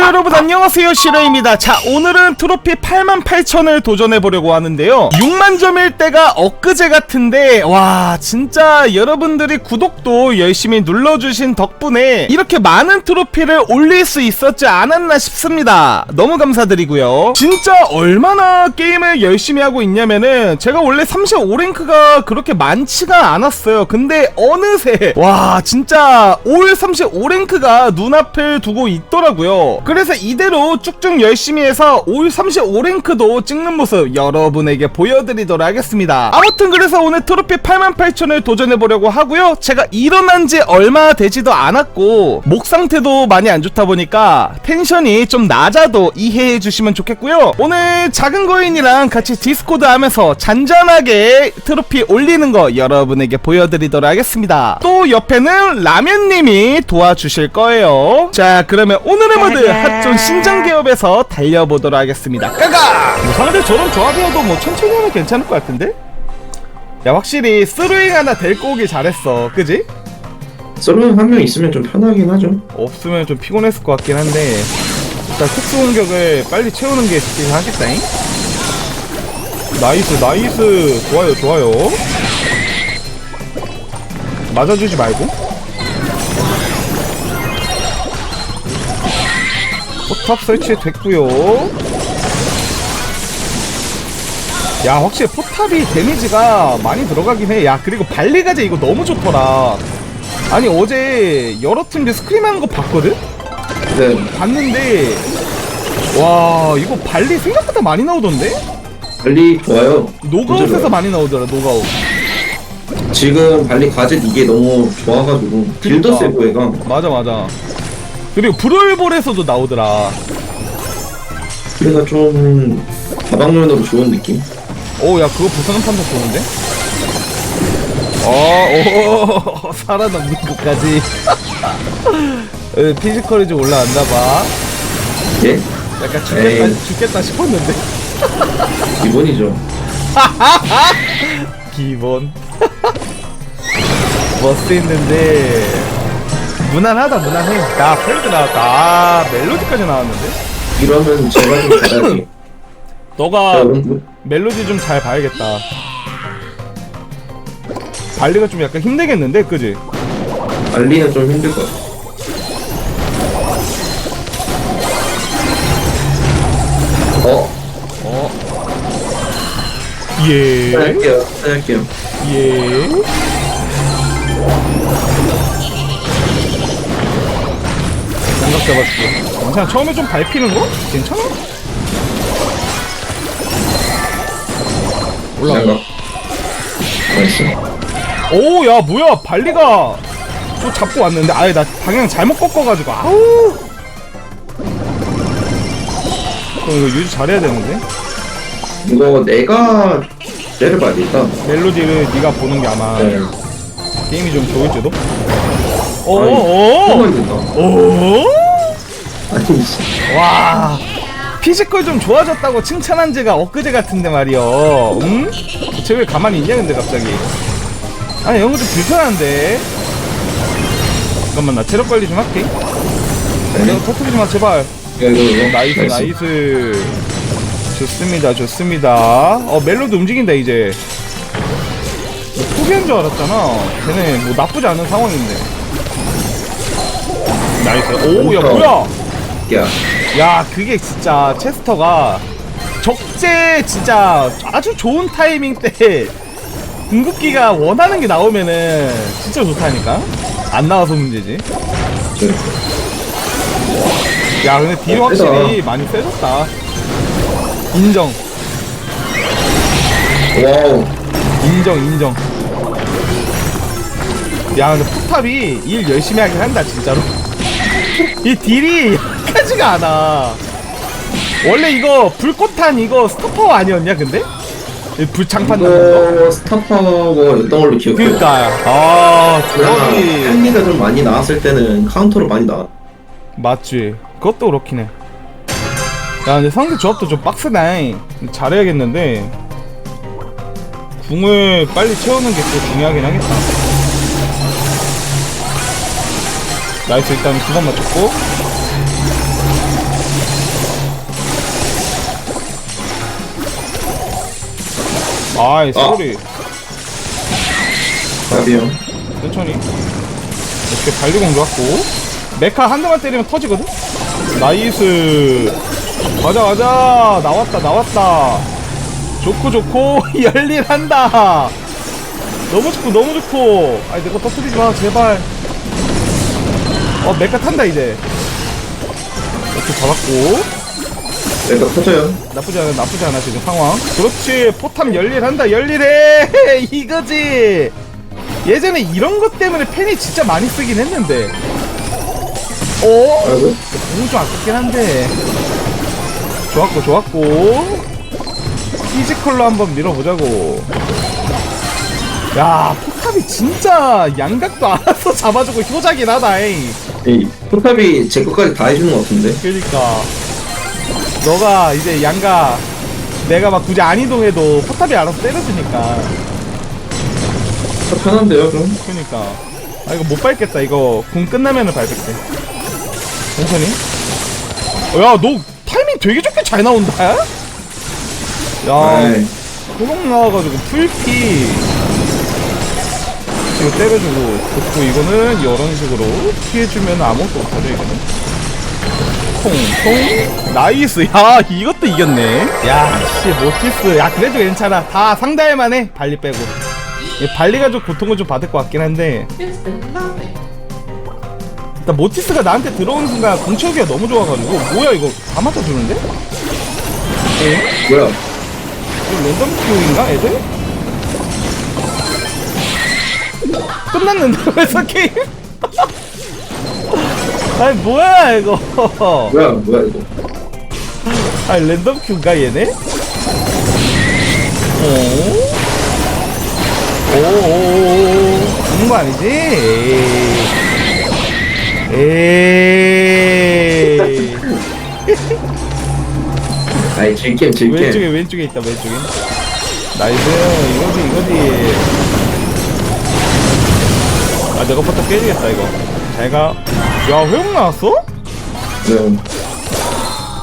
여러분 안녕하세요. 시로입니다. 자 오늘은 트로피 88,000을 도전해보려고 하는데요. 6만점일 때가 엊그제 같은데 와 진짜 여러분들이 구독도 열심히 눌러주신 덕분에 이렇게 많은 트로피를 올릴 수 있었지 않았나 싶습니다. 너무 감사드리고요. 진짜 얼마나 게임을 열심히 하고 있냐면은 제가 원래 35랭크가 그렇게 많지가 않았어요. 근데 어느새 와 진짜 올 35랭크가 눈앞을 두고 있더라고요 그래서 이대로 쭉쭉 열심히 해서 올 35랭크도 찍는 모습 여러분에게 보여드리도록 하겠습니다. 아무튼 그래서 오늘 트로피 88,000을 도전해보려고 하고요. 제가 일어난 지 얼마 되지도 않았고 목 상태도 많이 안 좋다 보니까 텐션이 좀 낮아도 이해해 주시면 좋겠고요. 오늘 작은 거인이랑 같이 디스코드 하면서 잔잔하게 트로피 올리는 거 여러분에게 보여드리도록 하겠습니다. 또 옆에는 라면님이 도와주실 거예요. 자 그러면 오늘의 모드 핫존 신정개업에서 달려보도록 하겠습니다. 까가! 뭐 상대 저런 조합이어도 뭐 천천히 하면 괜찮을 것 같은데? 야 확실히 스루잉 하나 데리고 오길 잘했어. 그지? 서로 한명 있으면 좀 편하긴 하죠. 없으면 좀 피곤했을 것 같긴 한데 일단 특수 공격을 빨리 채우는 게 좋긴 하겠다잉? 나이스 나이스. 좋아요 좋아요. 맞아주지 말고 포탑 설치 됐고요 야 확실히 포탑이 데미지가 많이 들어가긴 해야 그리고 발리가제 이거 너무 좋더라 아니 어제 여러 팀들 스크림하는 거 봤거든? 네, 봤는데 와 이거 발리 생각보다 많이 나오던데? 발리 좋아요. 노가웃에서. 많이 나오더라 노가웃 지금 발리 가젯 이게 너무 좋아가지고 그러니까. 세고 얘가 맞아 맞아 그리고 브롤볼에서도 나오더라 그래서 좀 다방면으로 좋은 느낌. 오 야 그거 부서는 판독 좋은데? 어 오 살아남는 것까지 에, 피지컬이 좀 올라왔나봐 예, 약간 죽겠다, 에이. 죽겠다 싶었는데 기본이죠. 기본 버스 있는데 무난하다 무난해 야 프레드 나왔다 아 멜로디까지 나왔는데 이러면 제가 좀 잘하지. 자, 너가 여러분, 멜로디 좀 잘 봐야겠다 발리가 좀 약간 힘들겠는데 그지? 발리는 좀 힘들 것 같아. 어, 어 예. 할게요, 할게요. 예. 장갑 잡아줄게. 괜찮아. 처음에 좀 밟히는 거? 괜찮아? 올라가. 나이스. 오, 야, 뭐야. 발리가 또 잡고 왔는데. 아예 나 방향 잘못 꺾어가지고. 아우. 어, 이거 유지 잘해야 되는데. 이거 내가 때려봐야 겠다 멜로디를 네가 보는 게 아마 네. 게임이 좀 좋을지도. 오, 오, 된다. 오. 아니, 씨. 와. 피지컬 좀 좋아졌다고 칭찬한 지가 엊그제 같은데 말이여. 응? 쟤왜 가만히 있냐 근데 갑자기. 아니 이런 거좀 불편한데. 잠깐만 나 체력 관리 좀 할게. 내가 터트리지 마 제발. 이거, 이거, 이거. 나이스 나이스. 좋습니다 좋습니다. 어 멜로디 움직인다 이제. 너 포기한 줄 알았잖아. 걔네 뭐 나쁘지 않은 상황인데 나이스. 오 야 뭐야? 야, 야 그게 진짜 체스터가 적재 진짜 아주 좋은 타이밍 때 궁극기가 원하는 게 나오면은 진짜 좋다니까? 안 나와서 문제지. 저, 야 근데 딜 어, 확실히 많이 세졌다. 인정. 와우. 인정 인정. 야 근데 포탑이 일 열심히 하긴 한다 진짜로 이 딜이 약하지가 않아 원래 이거 불꽃탄 이거 스토퍼 아니었냐 근데? 이 불장판 넣는 거? 이거 스타파워였던 걸로 기억해요. 그니까 아 그나마 저기 한리가 좀 많이 나왔을 때는 카운터로 많이 나왔. 맞지 그것도 그렇긴 해 근데 상대 조합도 좀 빡세네 잘해야겠는데 궁을 빨리 채우는 게 또 중요하긴 하겠다 나이스 일단 두 번 맞췄고. 아이 소리. 답이요. 천천히. 이렇게 발리공 좋았고. 메카 한 대만 때리면 터지거든? 나이스. 가자 가자. 나왔다 나왔다. 좋고 좋고. 열일한다. 너무 좋고 너무 좋고. 아니 내거 터뜨리지 마 제발 어 메카 탄다 이제. 이렇게 잡았고. 내가 터져요. 나쁘지 않아 나쁘지 않아 지금 상황. 그렇지 포탑 열일한다 열일해 이거지. 예전에 이런 것 때문에 팬이 진짜 많이 쓰긴 했는데. 어? 아이고. 너무 좀 아깝긴 한데. 좋았고 좋았고. 피지컬로 한번 밀어보자고. 야 포탑이 진짜 양각도 알아서 잡아주고 효자긴 하다 잉 이 포탑이 제 것까지 다 해주는 것 같은데. 그러니까. 너가 이제 양가 내가 막 굳이 안 이동해도 포탑이 알아서 때려주니까. 더 편한데요, 그럼? 그러니까. 아 이거 못 밟겠다 이거. 궁 끝나면은 밟을게. 천천히 야너 타이밍 되게 좋게 잘 나온다? 야? 아이, 호박 나와가지고 풀피 이거 때려주고. 좋고 이거는 이런 식으로 피해주면 아무것도 못하죠 이거는 통통 나이스. 야 이것도 이겼네. 야씨 모티스. 야 그래도 괜찮아. 다 상대할 만 해 발리 빼고. 이 발리가 좀 고통을 좀 받을 것 같긴 한데. 일단 모티스가 나한테 들어오는 순간 공채우기가 너무 좋아가지고. 뭐야 이거. 다 맞아주는데? 에? 뭐야? 이거 랜덤 큐인가 애들? 끝났는데 벌써 게임? 아니 뭐야 이거 뭐야, 뭐야, 이거. 아니 랜덤 큐인가 얘네? 오? 오오오오 죽는 거 아니지? 에이 에이 아이, 질겜, 질겜. 왼쪽에 왼쪽에 있다 왼쪽에 나이스 이거지 이거지 아 내가 버터 깨지겠다 이거 잘가 야 회복 나왔어? 네.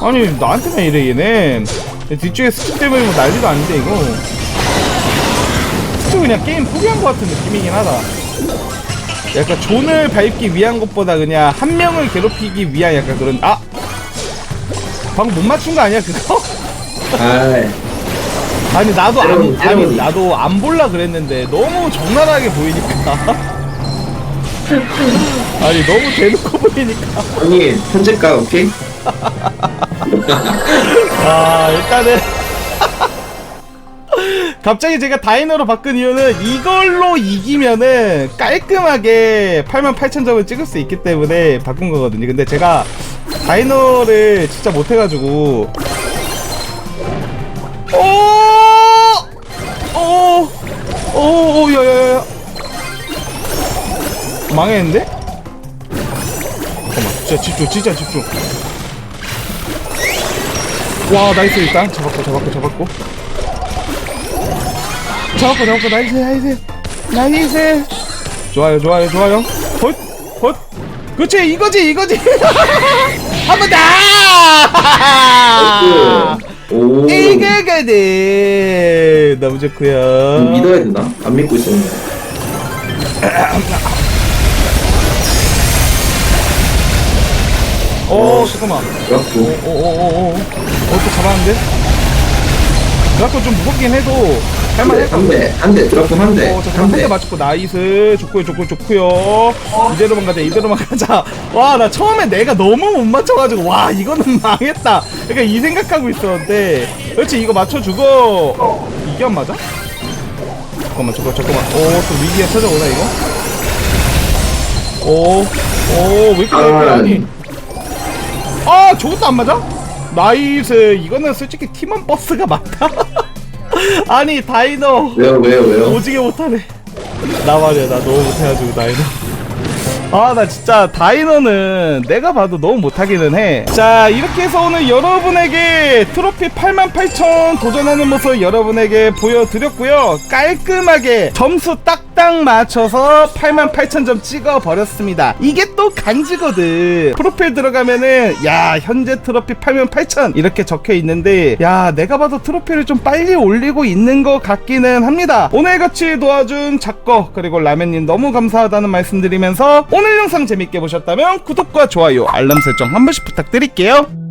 아니 나한테만 이래 얘는 뒤쪽에 스킵 때문에 뭐 난리도 아닌데 이거 스킵 그냥 게임 포기한 것 같은 느낌이긴 하다 약간 존을 밟기 위한 것보다 그냥 한 명을 괴롭히기 위한 약간 그런 아 방금 못 맞춘 거 아니야 그거? 아이, 아니 나도 안, 아니. 나도 안 볼라 그랬는데 너무 적나라하게 보이니까 아니 너무 대놓고 보이니까 형님, 편집가, 오케이? 아 일단은 갑자기 제가 다이너로 바꾼 이유는 이걸로 이기면은 깔끔하게 88,000점을 찍을 수 있기 때문에 바꾼 거거든요 근데 제가 다이너를 진짜 못해가지고 오! 오! 오! 오! 야야야 망했는데? 잠깐만 진짜 집중 진짜 집중. 와 나이스 일단. 잡았고 잡았고 잡았고. 잡았고 잡았고 나이스 나이스. 나이스. 좋아요 좋아요 좋아요. 헛헛. 그치 이거지 이거지. 한번 더! 오. 이거거든 너무 좋구요. 믿어야 되나? 안 믿고 있었는데. 어 잠깐만. 그렇고. 오오오오오 어 또 잡았는데? 그래갖고 좀 무섭긴 해도 한 대, 할만해. 한 대, 한 대, 드라프 한 대, 어, 저한 한대 대. 맞췄고 나이스. 좋고요 좋고요 좋고요. 이대로만 가자 이대로만 가자. 와 나 처음에 내가 너무 못 맞춰가지고 와 이거는 망했다. 그러니까 이 생각하고 있었는데. 그렇지 이거 맞춰주고. 이게 안 맞아? 잠깐만 잠깐만 잠깐만. 오 또 위기가 찾아오나 이거? 오 오 왜 이렇게 날뛰어 아니 아 저것도 안 맞아? 나이스 이거는 솔직히 팀원 버스가 맞다 아니 다이너 왜요, 왜요, 왜요? 오지게 못하네. 나 말이야, 나 너무 못해가지고 나이는. 아나 진짜 다이너는 내가 봐도 너무 못하기는 해자 이렇게 해서 오늘 여러분에게 트로피 88,000 도전하는 모습 여러분에게 보여드렸고요 깔끔하게 점수 딱 딱 맞춰서 88,000점 찍어 버렸습니다. 이게 또 간지거든. 프로필 들어가면은 야 현재 트로피 88,000 이렇게 적혀 있는데 야 내가 봐도 트로피를 좀 빨리 올리고 있는 것 같기는 합니다. 오늘 같이 도와준 작거 그리고 라면님 너무 감사하다는 말씀드리면서 오늘 영상 재밌게 보셨다면 구독과 좋아요 알람 설정 한 번씩 부탁드릴게요